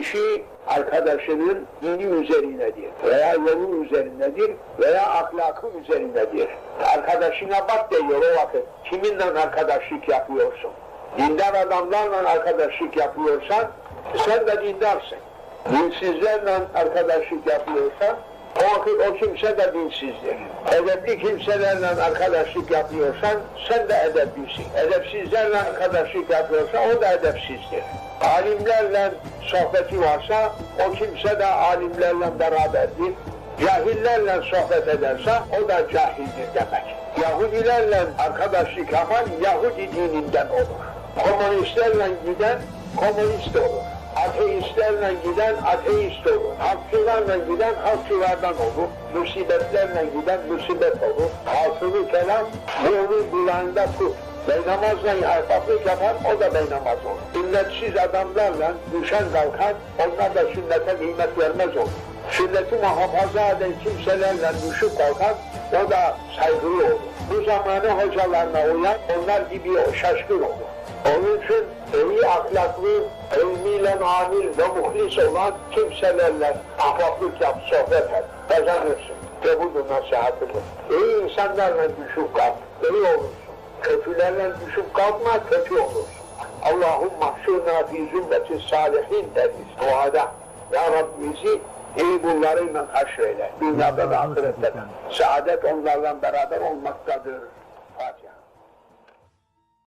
Kişi arkadaşının dini üzerinedir veya yolu üzerindedir veya ahlakı üzerindedir. Arkadaşına bak diyor o vakit. Kiminle arkadaşlık yapıyorsun? Dindar adamlarla arkadaşlık yapıyorsan sen de dindarsın. Dinsizlerle arkadaşlık yapıyorsan o o kimse de dinsizdir. Edepli kimselerle arkadaşlık yapıyorsan sen de edeplisin. Edepsizlerle arkadaşlık yapıyorsan o da edepsizdir. Alimlerle sohbeti varsa o kimse de alimlerle beraberdir. Cahillerle sohbet ederse o da cahildir demek. Yahudilerle arkadaşlık yapan Yahudi dininden olur. Komünistlerle giden komünist olur. Ateistlerle giden ateist olur. Halkçılarla giden halkçılardan olur. Musibetlerle giden musibet olur. Hasılı kelam yolu kulağında tut. Beynamazla ahbaplık yapan o da beynamaz olur. Sünnetsiz adamlarla düşen kalkan onlar da sünnete kıymet vermez olur. Sünneti muhafaza eden kimselerle düşüp kalkan o da saygılı olur. Bu zamanı hocalarına uyan onlar gibi şaşkın olur. Onun için iyi ahlaklı, ilmiyle amil ve muhlis olan kimselerle ahbaplık yap, sohbet et, kazanırsın. Ve budur nasihatimiz. İyi insanlarla düşüp kalk, iyi olursun. Kötülerle düşüp kalkma, kötü olursun. Allahümme şuna fi zümmeti salihin deriz duada. Ya Rabbi bizi İyi kullarıyla haşreyle. Dünyada da ahirette. Saadet onlarla beraber olmaktadır. Fatiha.